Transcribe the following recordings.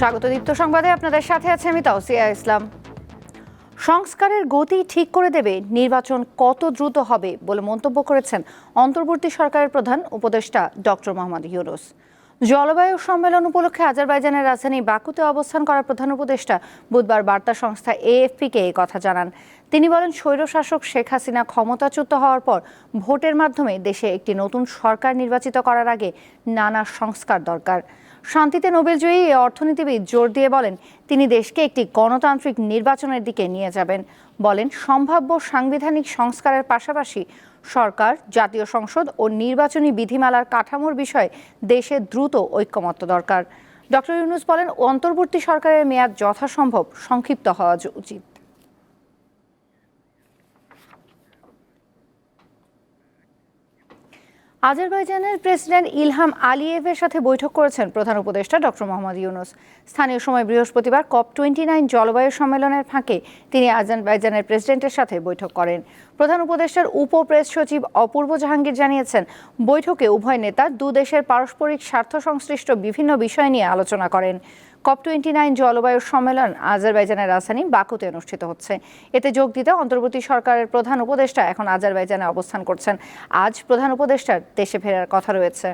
স্বাগত দীপ্ত সংবাদে। আপনাদের সাথে আছে আমি তাওসিয়া ইসলাম। সংস্কারের গতি ঠিক করে দেবে, নির্বাচন কত দ্রুত হবে বলে মন্তব্য করেছেন অন্তর্বর্তী সরকারের প্রধান উপদেষ্টা ডক্টর মোহাম্মদ ইউনুস। জলবায়ু সম্মেলন উপলক্ষে আজারবাইজানের রাজধানী বাকুতে অবস্থান করা প্রধান উপদেষ্টা বুধবার বার্তা সংস্থা এএফপিকে এই কথা জানান। তিনি বলেন, স্বৈরশাসক শেখ হাসিনা ক্ষমতাচ্যুত হওয়ার পর ভোটের মাধ্যমে দেশে একটি নতুন সরকার নির্বাচিত করার আগে নানা সংস্কার দরকার। শান্তিতে নোবেলজয়ী এই অর্থনীতিবিদ জোর দিয়ে বলেন, তিনি দেশকে একটি গণতান্ত্রিক নির্বাচনের দিকে নিয়ে যাবেন। বলেন, সম্ভাব্য সাংবিধানিক সংস্কারের পাশাপাশি সরকার, জাতীয় সংসদ ও নির্বাচনী বিধিমালার কাঠামোর বিষয়ে দেশে দ্রুত ঐক্যমত্য দরকার। ডক্টর ইউনুস বলেন, অন্তর্বর্তী সরকারের মেয়াদ যথাসম্ভব সংক্ষিপ্ত হওয়া উচিত। আজারবাইজানের প্রেসিডেন্ট ইলহাম আলিয়েভের সাথে বৈঠক করেছেন প্রধান উপদেষ্টা ডক্টর মোহাম্মদ ইউনুস। স্থানীয় সময় বৃহস্পতিবার কপ টোয়েন্টি নাইন জলবায়ু সম্মেলনের ফাঁকে তিনি আজারবাইজানের প্রেসিডেন্টের সাথে বৈঠক করেন। প্রধান উপদেষ্টার উপ প্রেস সচিব অপূর্ব জাহাঙ্গীর জানিয়েছেন, বৈঠকে উভয় নেতা দু দেশের পারস্পরিক স্বার্থ সংশ্লিষ্ট বিভিন্ন বিষয় নিয়ে আলোচনা করেন। কপ টোয়েন্টি নাইন জলবায়ু সম্মেলন আজারবাইজানের রাজধানী বাকুতে অনুষ্ঠিত হচ্ছে। এতে যোগ দিতে অন্তর্বর্তী সরকারের প্রধান উপদেষ্টা এখন আজারবাইজানে অবস্থান করছেন। আজ প্রধান উপদেষ্টার দেশে ফেরার কথা রয়েছে।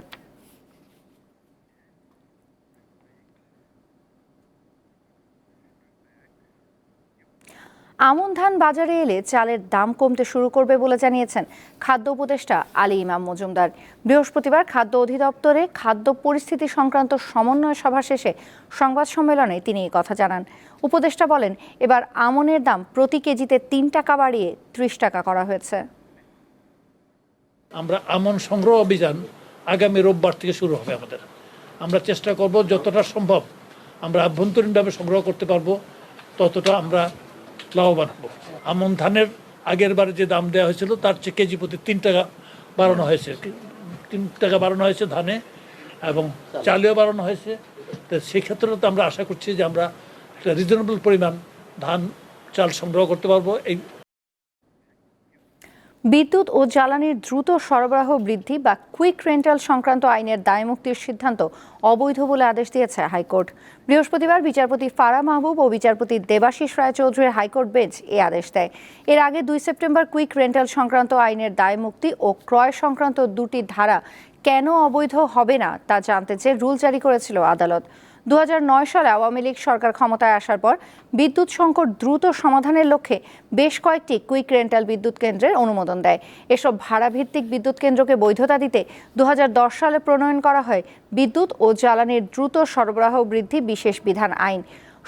আমন ধান বাজারে এলে চালের দাম কমতে শুরু করবে বলে জানিয়েছেন খাদ্য উপদেষ্টা আলী ইমাম মজুমদার। বৃহস্পতিবার খাদ্য অধিদপ্তরে খাদ্য পরিস্থিতি সংক্রান্ত সমন্বয় সভা শেষে সংবাদ সম্মেলনে তিনি এই কথা জানান। উপদেষ্টা বলেন, এবার আমনের দাম প্রতি কেজিতে তিন টাকা বাড়িয়ে ত্রিশ টাকা করা হয়েছে। আমরা আমন সংগ্রহ অভিযান আগামী রোববার থেকে শুরু হবে আমাদের। আমরা চেষ্টা করব যতটা সম্ভব আমরা আভ্যন্তরীণভাবে সংগ্রহ করতে পারব, ততটা আমরা লাভবান হব আমন ধানের আগের বারে যে দাম দেওয়া হয়েছিল, তার চেয়ে কেজি প্রতি তিন টাকা বাড়ানো হয়েছে। তিন টাকা বাড়ানো হয়েছে ধানে এবং চালেও বাড়ানো হয়েছে। তো সেক্ষেত্রে তো আমরা আশা করছি যে আমরা একটা রিজনেবল পরিমাণ ধান, চাল সংগ্রহ করতে পারব। এই বিদ্যুৎ ও জ্বালানির দ্রুত সরবরাহ বৃদ্ধি বা কুইক রেন্টাল সংক্রান্ত আইনের দায়মুক্তির সিদ্ধান্ত অবৈধ বলে আদেশ দিয়েছে হাইকোর্ট। বৃহস্পতিবার বিচারপতি ফারা মাহবুব ও বিচারপতি দেবাশিস রায়চৌধুরীর হাইকোর্ট বেঞ্চ এ আদেশ দেয়। এর আগে দুই সেপ্টেম্বর কুইক রেন্টাল সংক্রান্ত আইনের দায়মুক্তি ও ক্রয় সংক্রান্ত দুটি ধারা কেন অবৈধ হবে না তা জানতে চেয়ে রুল জারি করেছিল আদালত। দু হাজার নয় সালে আওয়ামী লীগ সরকার ক্ষমতায় আসার পর বিদ্যুৎ সংকট দ্রুত সমাধানের লক্ষ্যে বেশ কয়েকটি কুইক রেন্টাল বিদ্যুৎ কেন্দ্রের অনুমোদন দেয়। এসব ভাড়া ভিত্তিক বিদ্যুৎ কেন্দ্রকে বৈধতা দিতে দু হাজার দশ সালে প্রণয়ন করা হয় বিদ্যুৎ ও জ্বালানির দ্রুত সরবরাহ বৃদ্ধি বিশেষ বিধান আইন।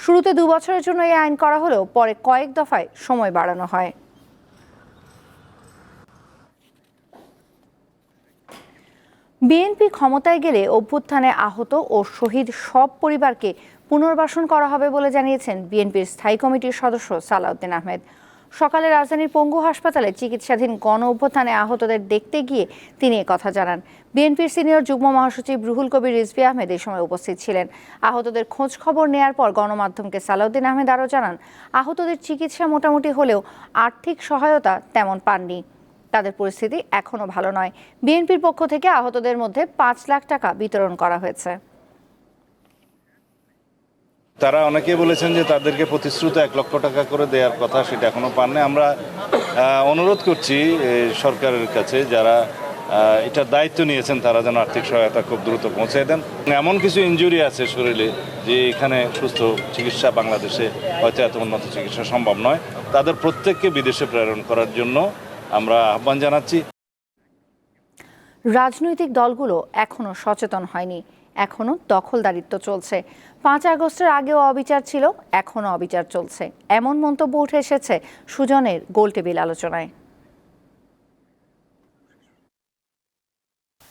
শুরুতে দু বছরের জন্য এই আইন করা হলেও পরে কয়েক দফায় সময় বাড়ানো হয়। বিএনপি ক্ষমতায় গেলে অভ্যুত্থানে আহত ও শহীদ সব পরিবারকে পুনর্বাসন করা হবে বলে জানিয়েছেন বিএনপির স্থায়ী কমিটির সদস্য সালাউদ্দিন আহমেদ। সকালে রাজধানীর পঙ্গু হাসপাতালে চিকিৎসাধীন গণ অভ্যুত্থানে আহতদের দেখতে গিয়ে তিনি কথা জানান। বিএনপির সিনিয়র যুগ্ম মহাসচিব রুহুল কবির রিজভি আহমেদ এই সময় উপস্থিত ছিলেন। আহতদের খোঁজ খবর নেয়ার পর গণমাধ্যমকে সালাউদ্দিন আহমেদ আরও জানান, আহতদের চিকিৎসা মোটামুটি হলেও আর্থিক সহায়তা তেমন পাননি। তাদের পরিস্থিতি এখনও ভালো নয়। বিএনপির পক্ষ থেকে আহতদের মধ্যে পাঁচ লাখ টাকা বিতরণ করা হয়েছে। তারা অনেকেই বলেছেন যে তাদেরকে প্রতিশ্রুত এক লক্ষ টাকা করে দেওয়ার কথা সেটা এখনও পাননি। আমরা অনুরোধ করছি সরকারের কাছে যারা এটার দায়িত্ব নিয়েছেন তারা যেন আর্থিক সহায়তা খুব দ্রুত পৌঁছে দেন। এমন কিছু ইনজুরি আছে শরীরে যে এখানে সুস্থ চিকিৎসা বাংলাদেশে হয়তো এত উন্নত চিকিৎসা সম্ভব নয়। তাদের প্রত্যেককে বিদেশে প্রেরণ করার জন্য আমরা আহ্বান জানাচ্ছি। রাজনৈতিক দলগুলো এখনও সচেতন হয়নি। এখনও দখলদারিত্ব চলছে। পাঁচ আগস্টের আগেও অবিচার ছিল এখনও অবিচার চলছে। এমন মন্তব্য উঠে এসেছে সুজনের গোলটেবিল আলোচনায়।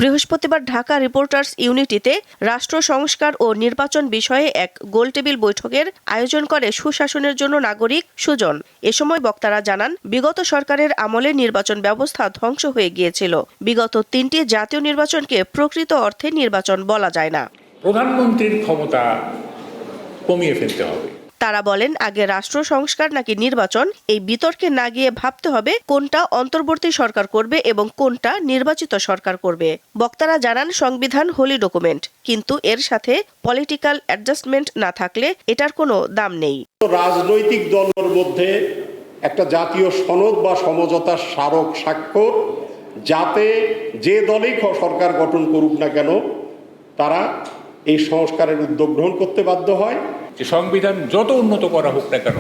বৃহস্পতিবার ঢাকা রিপোর্টার্স ইউনিটিতে রাষ্ট্র সংস্কার ও নির্বাচন বিষয়ে এক গোলটেবিল বৈঠকের আয়োজন করে সুশাসনের জন্য নাগরিক সুজন। এ সময় বক্তারা জানান, বিগত সরকারের আমলে নির্বাচন ব্যবস্থা ধ্বংস হয়ে গিয়েছিল। বিগত তিনটি জাতীয় নির্বাচনকে প্রকৃত অর্থে নির্বাচন বলা যায় না। প্রধানমন্ত্রীর ক্ষমতা কমিয়ে ফেলতে হবে। তারা বলেন, আগে রাষ্ট্র সংস্কার নাকি নির্বাচন? এই বিতর্কে না গিয়ে ভাবতে হবে কোনটা অন্তর্বর্তী সরকার করবে এবং কোনটা নির্বাচিত সরকার করবে। বক্তারা জানান, সংবিধান হোলি ডকুমেন্ট কিন্তু এর সাথে পলিটিক্যাল অ্যাডজাস্টমেন্ট না থাকলে এটার কোনো দাম নেই। রাজনৈতিক দলের মধ্যে একটা জাতীয় সনদ বা সমঝোতার স্মারক স্বাক্ষর, যাতে যে দলই সরকার গঠন করুক না কেন, তারা এই সংস্কারের উদ্যোগ গ্রহণ করতে বাধ্য হয়। যে সংবিধান যত উন্নত করা হোক না কেন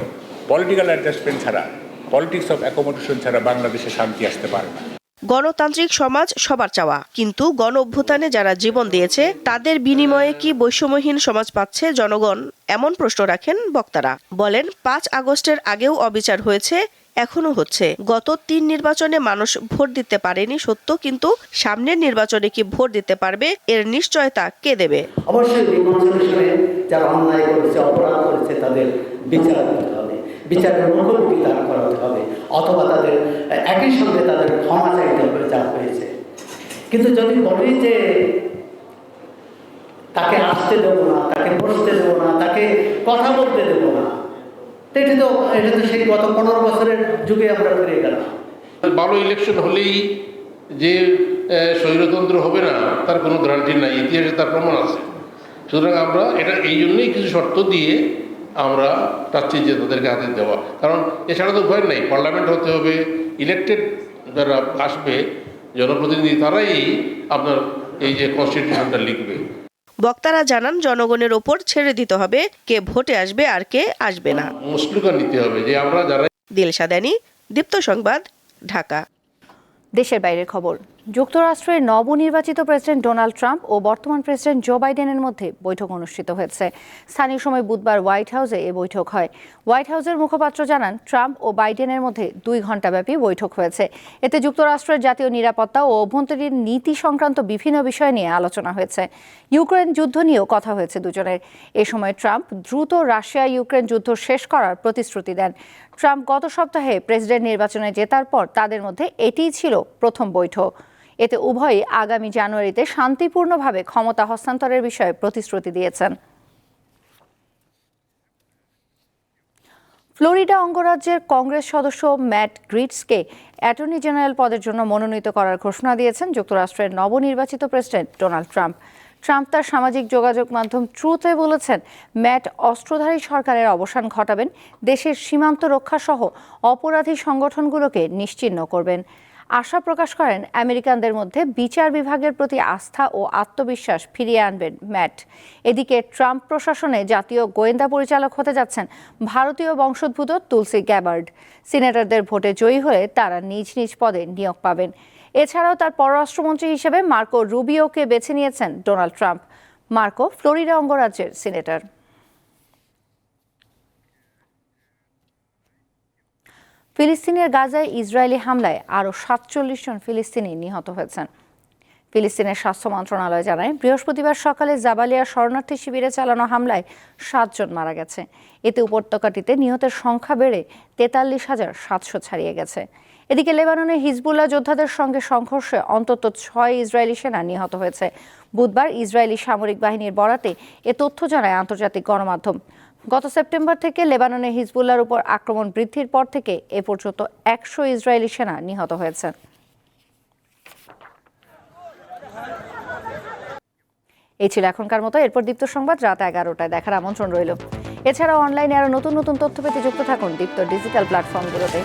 পলিটিক্যাল অ্যাডজাস্টমেন্ট ছাড়া পলিটিক্স অফ অ্যাকোমোডেশন ছাড়া বাংলাদেশে শান্তি আসতে পারে না। গণতান্ত্রিক সমাজ সবার চাওয়া কিন্তু গণ অভ্যুত্থানে যারা জীবন দিয়েছে তাদের বিনিময়ে কি বৈষম্যহীন সমাজ পাচ্ছে জনগণ? এমন প্রশ্ন রাখেন বক্তারা। বলেন পাঁচ আগস্টের আগেও অবিচার হয়েছে এখনও হচ্ছে। গত তিন নির্বাচনে মানুষ ভোট দিতে পারেনি সত্য, কিন্তু সামনের নির্বাচনে কি ভোট দিতে পারবে এর নিশ্চয়তা কে দেবে? অবশ্যই যারা অন্যায় করেছে, অপরাধ করেছে, তাদের বিচার করতে হবে। বিচারের করাতে হবে, অথবা তাদের, একই সঙ্গে তাদের ক্ষমা চাইতে হবে যা হয়েছে। কিন্তু যদি বলি যে তাকে আসতে দেবো না, তাকে বসতে দেবো না, তাকে কথা বলতে দেবো না এটা তো এটা তো সেই গত পনেরো বছরের যুগে আমরা ফিরে গেলাম। ভালো ইলেকশন হলেই যে স্বৈরতন্ত্র হবে না, তার কোনো গ্যারান্টি নাই। ইতিহাসে তার প্রমাণ আছে। সুতরাং আমরা এটা এই জন্যই কিছু শর্ত দিয়ে আমরা চাচ্ছি যে তাদেরকে হাতে দেওয়া। কারণ এছাড়া তো ভয় নাই। পার্লামেন্ট হতে হবে ইলেকটেড যারা আসবে, জনপ্রতিনিধি তারাই আপনার এই যে কনস্টিটিউশনটা লিখবে। বক্তারা জানান জনগণের ওপর ছেড়ে দিতে হবে কে ভোটে আসবে আর কে আসবে না। নিতে হবে যে আমরা যারা দিলশাদানি দীপ্ত সংবাদ ঢাকা। দেশের বাইরের খবর। যুক্তরাষ্ট্রের নবনির্বাচিত প্রেসিডেন্ট ডোনাল্ড ট্রাম্প ও বর্তমান প্রেসিডেন্ট জো বাইডেনের মধ্যে বৈঠক অনুষ্ঠিত হয়েছে। স্থানীয় সময় বুধবার হোয়াইট হাউসে এ বৈঠক হয়। হোয়াইট হাউসের মুখপাত্র জানান, ট্রাম্প ও বাইডেনের মধ্যে দুই ঘণ্টাব্যাপী বৈঠক হয়েছে। এতে যুক্তরাষ্ট্রের জাতীয় নিরাপত্তা ও অভ্যন্তরীণ নীতি সংক্রান্ত বিভিন্ন বিষয় নিয়ে আলোচনা হয়েছে। ইউক্রেন যুদ্ধ নিয়েও কথা হয়েছে দুজনের। এ সময় ট্রাম্প দ্রুত রাশিয়া ইউক্রেন যুদ্ধ শেষ করার প্রতিশ্রুতি দেন। ট্রাম্প গত সপ্তাহে প্রেসিডেন্ট নির্বাচনে জেতার পর তাদের মধ্যে এটিই ছিল প্রথম বৈঠক। এতে উভয়ই আগামী জানুয়ারিতে শান্তিপূর্ণভাবে ক্ষমতা হস্তান্তরের বিষয়ে প্রতিশ্রুতি দিয়েছেন। ফ্লোরিডা অঙ্গরাজ্যের কংগ্রেস সদস্য ম্যাট গ্রিটসকে অ্যাটর্নি জেনারেল পদের জন্য মনোনীত করার ঘোষণা দিয়েছেন যুক্তরাষ্ট্রের নবনির্বাচিত প্রেসিডেন্ট ডোনাল্ড ট্রাম্প। ট্রাম্প তার সামাজিক যোগাযোগ মাধ্যম ট্রুথে বলেছেন, ম্যাট অস্ত্রধারী সরকারের অবসান ঘটাবেন, দেশের সীমান্ত রক্ষা সহ অপরাধী সংগঠনগুলোকে নিশ্চিহ্ন করবেন। আশা প্রকাশ করেন আমেরিকানদের মধ্যে বিচার বিভাগের প্রতি আস্থা ও আত্মবিশ্বাস ফিরিয়ে আনবেন ম্যাট। এদিকে ট্রাম্প প্রশাসনে জাতীয় গোয়েন্দা পরিচালক হতে যাচ্ছেন ভারতীয় বংশোদ্ভূত তুলসি গ্যাবার্ড। সিনেটরদের ভোটে জয়ী হলে তারা নিজ নিজ পদে নিয়োগ পাবেন। এছাড়াও তার পররাষ্ট্রমন্ত্রী হিসেবে মার্কো রুবিওকে বেছে নিয়েছেন ডোনাল্ড ট্রাম্প। মার্কো ফ্লোরিডা অঙ্গরাজ্যের সিনেটর। ফিলিস্তিনের গাজায় ইসরায়েলি হামলায় আরও সাতচল্লিশ জন ফিলিস্তিনি নিহত হয়েছেন। ফিলিস্তিনের স্বাস্থ্য মন্ত্রণালয় জানায়, বৃহস্পতিবার সকালে জাবালিয়া শরণার্থী শিবিরে চালানো হামলায় সাতজন মারা গেছে। এতে উপত্যকাটিতে নিহতের সংখ্যা বেড়ে তেতাল্লিশ হাজার সাতশো ছাড়িয়ে গেছে। এদিকে লেবাননে হিজবুল্লাহ যোদ্ধাদের সঙ্গে সংঘর্ষে অন্তত ছয় ইসরায়েলি সেনা নিহত হয়েছে। বুধবার ইসরায়েলি সামরিক বাহিনীর বরাতে এ তথ্য জানায় আন্তর্জাতিক গণমাধ্যম। গত সেপ্টেম্বর থেকে লেবাননে হিজবুল্লার উপর আক্রমণ বৃদ্ধির পর থেকে এ পর্যন্ত একশো ইসরায়েলি সেনা নিহত হয়েছে। এই ছিল এখনকার মতো। এরপর দীপ্ত সংবাদ রাত এগারোটায় দেখার আমন্ত্রণ রইল। এছাড়াও অনলাইনে আরও নতুন নতুন তথ্য পেতে যুক্ত থাকুন দীপ্ত ডিজিটাল প্ল্যাটফর্মগুলোতে।